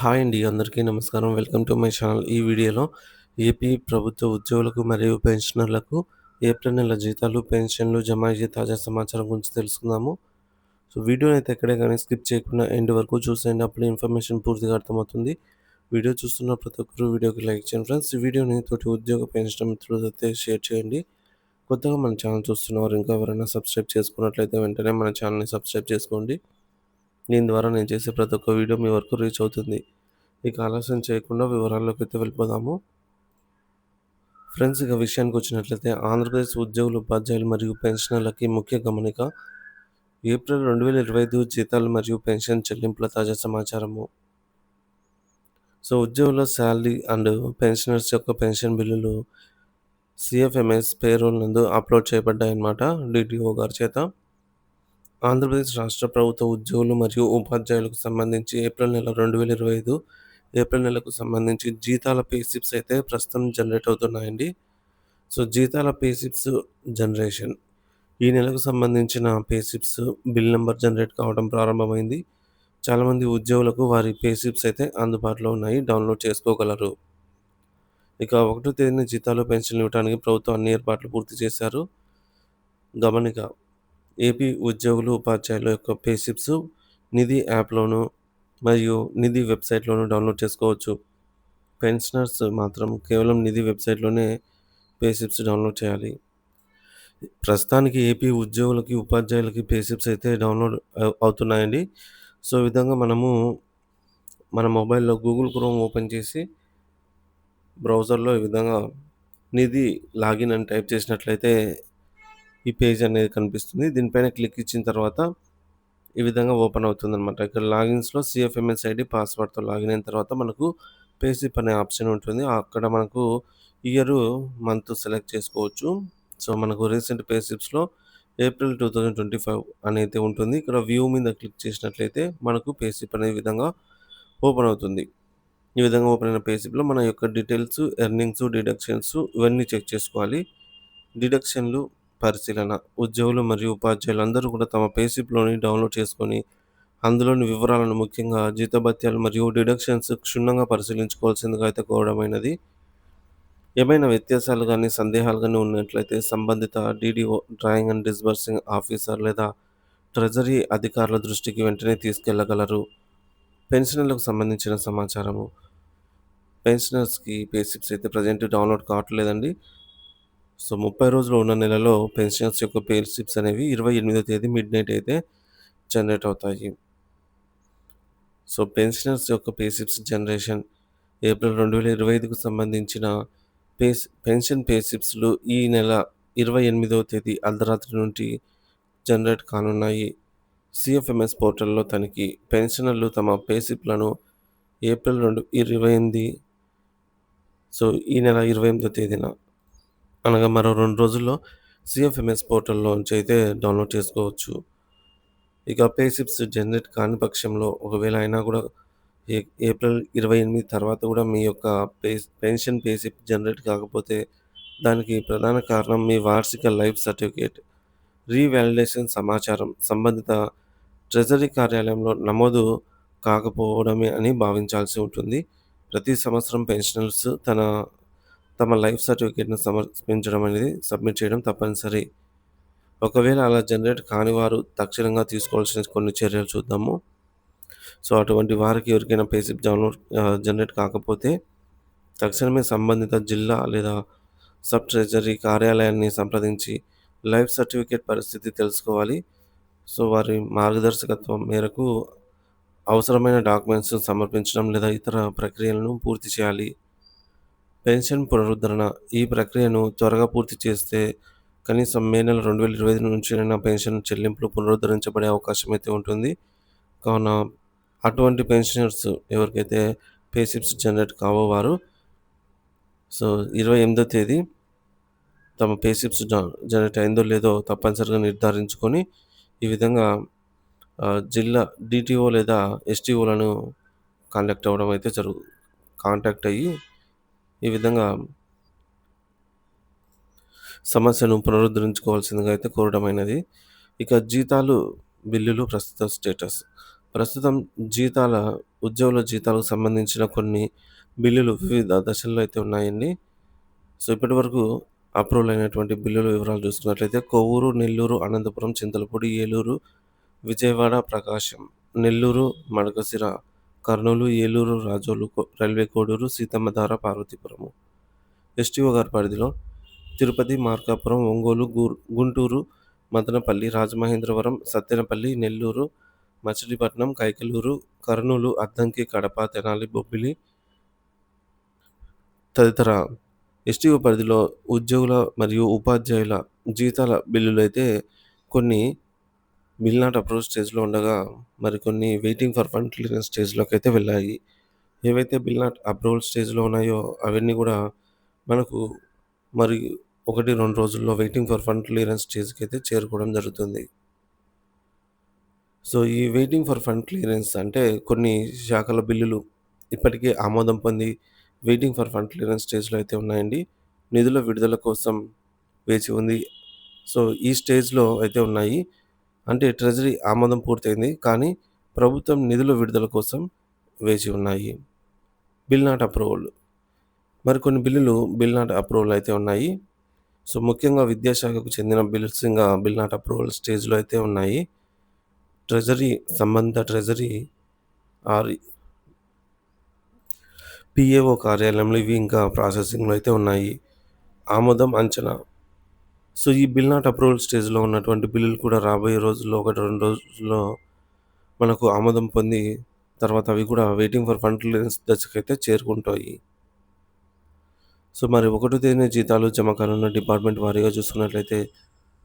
Hi అండి. అందరికీ నమస్కారం. Welcome to my channel. ఈ వీడియోలో ఏపీ ప్రభుత్వ ఉద్యోగులకు మరియు పెన్షనర్లకు ఏప్రిల్ నెల జీతాలు, పెన్షన్లు జమ అయ్యే తాజా సమాచారం గురించి తెలుసుకుందాము. సో వీడియోనైతే ఎక్కడే కానీ స్కిప్ చేయకుండా ఎండ్ వరకు చూసేయండి. అప్పుడు ఇన్ఫర్మేషన్ పూర్తిగా అర్థమవుతుంది. వీడియో చూస్తున్న ప్రతి ఒక్కరు వీడియోకి లైక్ చేయండి ఫ్రెండ్స్. ఈ వీడియోని తోటి ఉద్యోగ పెన్షన్ మిత్రులతో షేర్ చేయండి. కొత్తగా మన ఛానల్ చూస్తున్నవారు ఇంకా ఎవరైనా సబ్స్క్రైబ్ చేసుకున్నట్లయితే వెంటనే మన ఛానల్‌ని సబ్స్క్రైబ్ చేసుకోండి. దీని ద్వారా నేను చేసే ప్రతి ఒక్క వీడియో మీ వరకు రీచ్ అవుతుంది. ఇక ఆలస్యం చేయకుండా వివరాల్లోకైతే వెళ్ళిపోదాము. ఫ్రెండ్స్ ఇక విషయానికి వచ్చినట్లయితే ఆంధ్రప్రదేశ్ ఉద్యోగులు, ఉపాధ్యాయులు మరియు పెన్షనర్లకి ముఖ్య గమనిక ఏప్రిల్ 2025 జీతాలు మరియు పెన్షన్ చెల్లింపుల తాజా సమాచారము. సో ఉద్యోగుల శాలరీ అండ్ పెన్షనర్స్ యొక్క పెన్షన్ బిల్లులు సిఎఫ్ఎంఎస్ పేరోల్ నందు అప్లోడ్ చేయబడ్డాయన్నమాట డిటిఓ గారి చేత. ఆంధ్రప్రదేశ్ రాష్ట్ర ప్రభుత్వ ఉద్యోగులు మరియు ఉపాధ్యాయులకు సంబంధించి ఏప్రిల్ నెల 2025 ఏప్రిల్ నెలకు సంబంధించి జీతాల పే స్లిప్స్ అయితే ప్రస్తుతం జనరేట్ అవుతున్నాయండి. సో జీతాల పే స్లిప్స్ జనరేషన్ ఈ నెలకు సంబంధించిన pay slips bill number generate కావడం ప్రారంభమైంది. చాలామంది ఉద్యోగులకు వారి పే స్లిప్స్ అయితే అందుబాటులో ఉన్నాయి. డౌన్లోడ్ చేసుకోగలరు. ఇక ఒకటో తేదీన జీతాలు, పెన్షన్లు ఇవ్వడానికి ప్రభుత్వం అన్ని ఏర్పాట్లు పూర్తి చేశారు. గమనిక ఏపీ ఉద్యోగులు, ఉపాధ్యాయుల యొక్క పే స్లిప్స్ నిధి యాప్‌లోను మరియు నిధి వెబ్‌సైట్‌లోను డౌన్లోడ్ చేసుకోవచ్చు. పెన్షనర్స్ మాత్రం కేవలం నిధి వెబ్‌సైట్‌లోనే పే స్లిప్స్ డౌన్లోడ్ చేయాలి. ప్రస్తుతానికి ఏపీ ఉద్యోగులకి, ఉపాధ్యాయులకి పే స్లిప్స్ అయితే డౌన్లోడ్ అవుతున్నాయండి. సో విధంగా మనము మన మొబైల్‌లో గూగుల్ క్రోమ్ ఓపెన్ చేసి బ్రౌజర్‌లో ఈ విధంగా నిధి లాగిన్ అని టైప్ చేసినట్లయితే ఈ పేజ్ అనేది కనిపిస్తుంది. దీనిపైన క్లిక్ ఇచ్చిన తర్వాత ఈ విధంగా ఓపెన్ అవుతుందన్నమాట. ఇక్కడ లాగిన్స్‌లో సిఎఫ్ఎంఎస్ ఐడి పాస్వర్డ్‌తో లాగిన్ అయిన తర్వాత మనకు పేసిప్ అనే ఆప్షన్ ఉంటుంది. అక్కడ మనకు ఇయరు, మంత్ సెలెక్ట్ చేసుకోవచ్చు. సో మనకు recent పేసిప్స్లో April two thousand twenty five అనేది ఉంటుంది. ఇక్కడ వ్యూ మీద క్లిక్ చేసినట్లయితే మనకు పేసిప్ అనే విధంగా ఓపెన్ అవుతుంది. ఈ విధంగా ఓపెన్ అయిన పేసిప్లో మన యొక్క డీటెయిల్స్, ఎర్నింగ్స్, డిడక్షన్స్ ఇవన్నీ చెక్ చేసుకోవాలి. డిడక్షన్‌లు పరిశీలన ఉద్యోగులు మరియు ఉపాధ్యాయులు అందరూ కూడా తమ పేసిప్లోని డౌన్లోడ్ చేసుకొని అందులోని వివరాలను ముఖ్యంగా జీతభత్యాలు మరియు డిడక్షన్స్ క్షుణ్ణంగా పరిశీలించుకోవాల్సిందిగా అయితే కోరడమైనది. ఏమైనా వ్యత్యాసాలు కానీ సందేహాలు కానీ ఉన్నట్లయితే సంబంధిత DDO, drawing and disbursing officer లేదా ట్రెజరీ అధికారుల దృష్టికి వెంటనే తీసుకెళ్ళగలరు. పెన్షనర్లకు సంబంధించిన సమాచారము పెన్షనర్స్‌కి పేసిప్స్ అయితే ప్రెజెంట్ డౌన్లోడ్ కావట్లేదండి. సో 30 రోజులు ఉన్న నెలలో పెన్షనర్స్ యొక్క పే స్లిప్స్ అనేవి 28వ తేదీ మిడ్‌నైట్ అయితే జనరేట్ అవుతాయి. సో పెన్షనర్స్ యొక్క పే స్లిప్స్ జనరేషన్ ఏప్రిల్ 2025కు సంబంధించిన పే పెన్షన్ పే స్లిప్స్‌లు ఈ నెల 28వ తేదీ అర్ధరాత్రి నుండి జనరేట్ కానున్నాయి. సిఎఫ్ఎంఎస్ పోర్టల్‌లో తనిఖీ పెన్షనర్లు తమ పే స్లిప్‌లను ఏప్రిల్ 2 28 సో ఈ నెల 28వ తేదీన అనగా మరో రెండు రోజుల్లో సీఎఫ్ఎంఎస్ పోర్టల్‌లోంచి అయితే డౌన్లోడ్ చేసుకోవచ్చు. ఇక పేసిప్స్ జనరేట్ కాని పక్షంలో ఒకవేళ అయినా కూడా ఏ ఏప్రిల్ 28 తర్వాత కూడా మీ యొక్క పే పెన్షన్ పేసిప్ జనరేట్ కాకపోతే దానికి ప్రధాన కారణం మీ వార్షిక లైఫ్ సర్టిఫికేట్ రీవాలిడేషన్ సమాచారం సంబంధిత ట్రెజరీ కార్యాలయంలో నమోదు కాకపోవడమే అని భావించాల్సి ఉంటుంది. ప్రతి సంవత్సరం పెన్షనర్స్ తన తమ లైఫ్ సర్టిఫికేట్‌ను సమర్పించడం అనేది సబ్మిట్ చేయడం తప్పనిసరి. ఒకవేళ అలా జనరేట్ కాని వారు తక్షణంగా తీసుకోవాల్సిన కొన్ని చర్యలు చూద్దాము. సో అటువంటి వారికి ఎవరికైనా పేసిప్ డౌన్లోడ్ జనరేట్ కాకపోతే తక్షణమే సంబంధిత జిల్లా లేదా సబ్ ట్రెజరీ కార్యాలయాన్ని సంప్రదించి లైఫ్ సర్టిఫికేట్ పరిస్థితి తెలుసుకోవాలి. సో వారి మార్గదర్శకత్వం మేరకు అవసరమైన డాక్యుమెంట్స్ సమర్పించడం లేదా ఇతర ప్రక్రియలను పూర్తి చేయాలి. పెన్షన్ పునరుద్ధరణ ఈ ప్రక్రియను త్వరగా పూర్తి చేస్తే కనీసం మే నెల 2025 నుంచైనా పెన్షన్ చెల్లింపులు పునరుద్ధరించబడే అవకాశం అయితే ఉంటుంది. కావున అటువంటి పెన్షనర్స్ ఎవరికైతే పేషిప్స్ జనరేట్ కావో వారు సో 28వ తేదీ తమ పేషిప్స్ జనరేట్ అయిందో లేదో తప్పనిసరిగా నిర్ధారించుకొని ఈ విధంగా జిల్లా డిటిఓ లేదా ఎస్టీఓలను కాంటాక్ట్ అవ్వడం అయితే జరుగు కాంటాక్ట్ అయ్యి ఈ విధంగా సమస్యను పునరుద్ధరించుకోవాల్సిందిగా అయితే కోరడమైనది. ఇక జీతాలు, బిల్లులు ప్రస్తుత స్టేటస్ ప్రస్తుతం జీతాల ఉద్యోగుల జీతాలకు సంబంధించిన కొన్ని బిల్లులు వివిధ దశల్లో అయితే ఉన్నాయండి సో ఇప్పటి వరకు అప్రూవల్ అయినటువంటి బిల్లుల వివరాలు చూసుకున్నట్లయితే కొవ్వూరు నెల్లూరు అనంతపురం చింతలపూడి ఏలూరు విజయవాడ ప్రకాశం నెల్లూరు మడకసిర కర్నూలు ఏలూరు రాజోలు రైల్వే కోడూరు సీతమ్మధార పార్వతీపురము. ఎస్టీఓ గారి పరిధిలో తిరుపతి మార్కాపురం ఒంగోలు గుంటూరు మదనపల్లి రాజమహేంద్రవరం సత్తెనపల్లి నెల్లూరు మచిలీపట్నం కైకలూరు కర్నూలు అద్దంకి కడప తెనాలి బొబ్బిలి తదితర ఎస్టీఓ పరిధిలో ఉద్యోగుల మరియు ఉపాధ్యాయుల జీతాల బిల్లులు అయితే కొన్ని మిల్నాట్ అప్రూవ్ స్టేజ్లో ఉండగా మరికొన్ని వెయిటింగ్ ఫర్ ఫండ్ క్లియరెన్స్ స్టేజ్లోకి అయితే వెళ్ళాయి. ఏవైతే బిల్నాట్ అప్రూవల్ స్టేజ్లో ఉన్నాయో అవన్నీ కూడా మనకు మరి ఒకటి రెండు రోజుల్లో వెయిటింగ్ ఫర్ ఫండ్ క్లియరెన్స్ స్టేజ్కి అయితే చేరుకోవడం జరుగుతుంది. సో ఈ వెయిటింగ్ ఫర్ ఫండ్ క్లియరెన్స్ అంటే కొన్ని శాఖల బిల్లులు ఇప్పటికే ఆమోదం పొంది వెయిటింగ్ ఫర్ ఫండ్ క్లియరెన్స్ స్టేజ్లో అయితే ఉన్నాయండి. నిధుల విడుదల కోసం వేచి ఉంది. సో ఈ స్టేజ్లో అయితే ఉన్నాయి. అంటే ట్రెజరీ ఆమోదం పూర్తయింది కానీ ప్రభుత్వం నిధుల విడుదల కోసం వేచి ఉన్నాయి. Bill not approval. మరికొన్ని బిల్లులు బిల్ నాట్ అప్రూవల్ అయితే ఉన్నాయి. సో ముఖ్యంగా విద్యాశాఖకు చెందిన బిల్స్ ఇంకా బిల్ నాట్ అప్రూవల్ స్టేజ్లో అయితే ఉన్నాయి. ట్రెజరీ సంబంధ ట్రెజరీ ఆర్ పిఏఓ కార్యాలయంలో ఇవి ఇంకా ప్రాసెసింగ్లో అయితే ఉన్నాయి. ఆమోదం అంచనా. సో ఈ బిల్ నాట్ అప్రూవల్ స్టేజ్లో ఉన్నటువంటి బిల్లులు కూడా రాబోయే రోజుల్లో ఒకటి రెండు రోజుల్లో మనకు ఆమోదం పొంది తర్వాత అవి కూడా వెయిటింగ్ ఫర్ ఫండ్ క్లియరెన్స్ దశకైతే చేరుకుంటాయి. సో మరి ఒకటో తేదీన జీతాలు జమ కానున్న డిపార్ట్మెంట్ వారీగా చూసుకున్నట్లయితే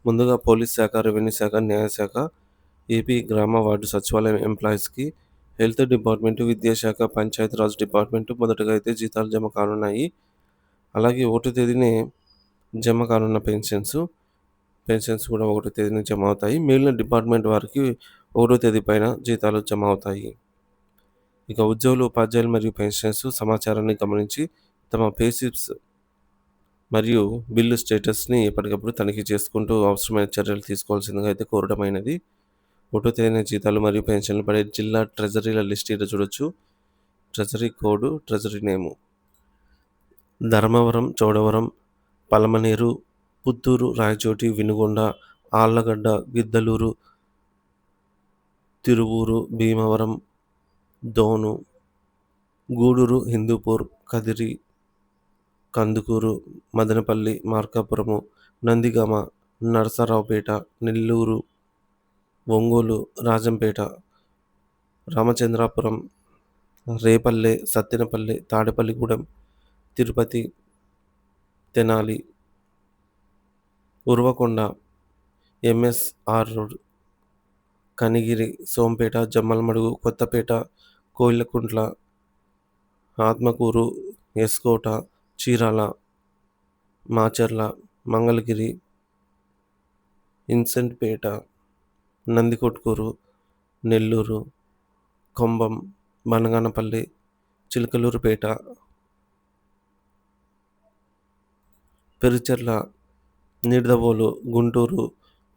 ముందుగా పోలీస్ శాఖ రెవెన్యూ శాఖ న్యాయశాఖ ఏపీ గ్రామ వార్డు సచివాలయం ఎంప్లాయీస్కి హెల్త్ డిపార్ట్మెంటు విద్యాశాఖ పంచాయతీరాజ్ డిపార్ట్మెంటు మొదటగా అయితే జీతాలు జమ కానున్నాయి. అలాగే ఒకటో తేదీనే జమ కానున్న పెన్షన్స్. పెన్షన్స్ కూడా ఒకటో తేదీన జమ అవుతాయి. మిగిలిన డిపార్ట్మెంట్ వారికి ఒకటో తేదీ పైన జీతాలు జమ అవుతాయి. ఇక ఉద్యోగులు ఉపాధ్యాయులు మరియు పెన్షన్స్ సమాచారాన్ని గమనించి తమ పేసిప్స్ మరియు బిల్లు స్టేటస్ని ఎప్పటికప్పుడు తనిఖీ చేసుకుంటూ అవసరమైన చర్యలు తీసుకోవాల్సిందిగా అయితే కోరడమైనది. ఒకటో తేదీన జీతాలు మరియు పెన్షన్లు పడే జిల్లా ట్రెజరీల లిస్ట్ ఇక్కడ చూడొచ్చు. Treasury code treasury name. Dharmavaram Chodavaram Palamaner Puttur Rayachoti Vinukonda Allagadda Giddalur Tiruvuru Bhimavaram Dhone Gudur Hindupur Kadiri Kandukur Madanapalle Markapuram Nandigama Narasaraopet Nellore Ongole Rajampet Ramachandrapuram Repalle Sattenapalle Tadepalligudem Tirupati Tenali. Uravakonda MSR road Kanigiri Sompeta Jammalamadugu Kothapeta Koilakuntla Atmakur S Kota Chirala Macherla Mangalagiri ఇన్సెంట్పేట Nandikotkur Nellore Cumbum Banaganapalle Chilakaluripet Perucherla Nidadavolu Guntur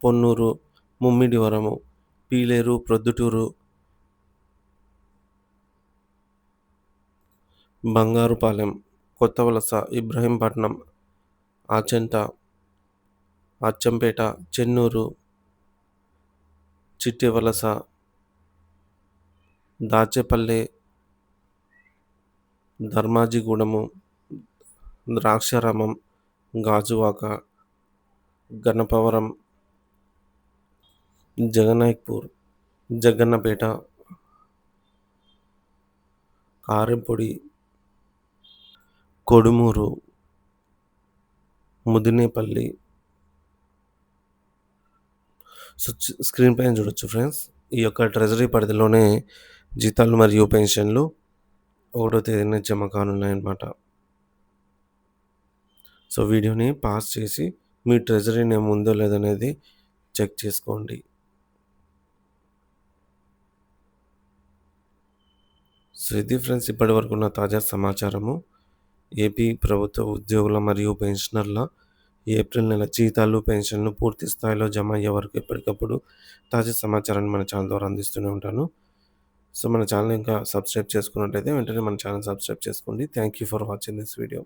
Ponnur Mummidivaram Piler Proddatur Bangarupalem Kothavalasa Ibrahimpatnam Achanta Achampet Chennur Chittivalasa దాచేపల్లె ధర్మాజిగూడెము Draksharamam Gajuwaka Ganapavaram Jagannaickpur Jagannapeta Karempudi Kodumur Mudinepalli. So screen పైన చూడొచ్చు friends. ఈ యొక్క treasury పరిధిలోనే జీతాలు మరియు పెన్షన్లు ఒకటో తేదీన జమ కానున్నాయన్నమాట. సో వీడియోని పాస్ చేసి మీ ట్రెజరీ నేమ్ ఉందో లేదనేది చెక్ చేసుకోండి. సో ఇది ఫ్రెండ్స్ ఇప్పటి వరకు ఉన్న తాజా సమాచారము. ఏపీ ప్రభుత్వ ఉద్యోగుల మరియు పెన్షనర్ల ఏప్రిల్ నెల జీతాలు పెన్షన్లు పూర్తి స్థాయిలో జమ అయ్యే వరకు ఎప్పటికప్పుడు తాజా సమాచారాన్ని మన ఛానల్ ద్వారా అందిస్తూనే ఉంటాను. సో మన ఛానల్ ఇంకా సబ్స్క్రైబ్ చేసుకున్నట్టయితే వెంటనే మన ఛానల్ సబ్స్క్రైబ్ చేసుకోండి. Thank you for watching this video.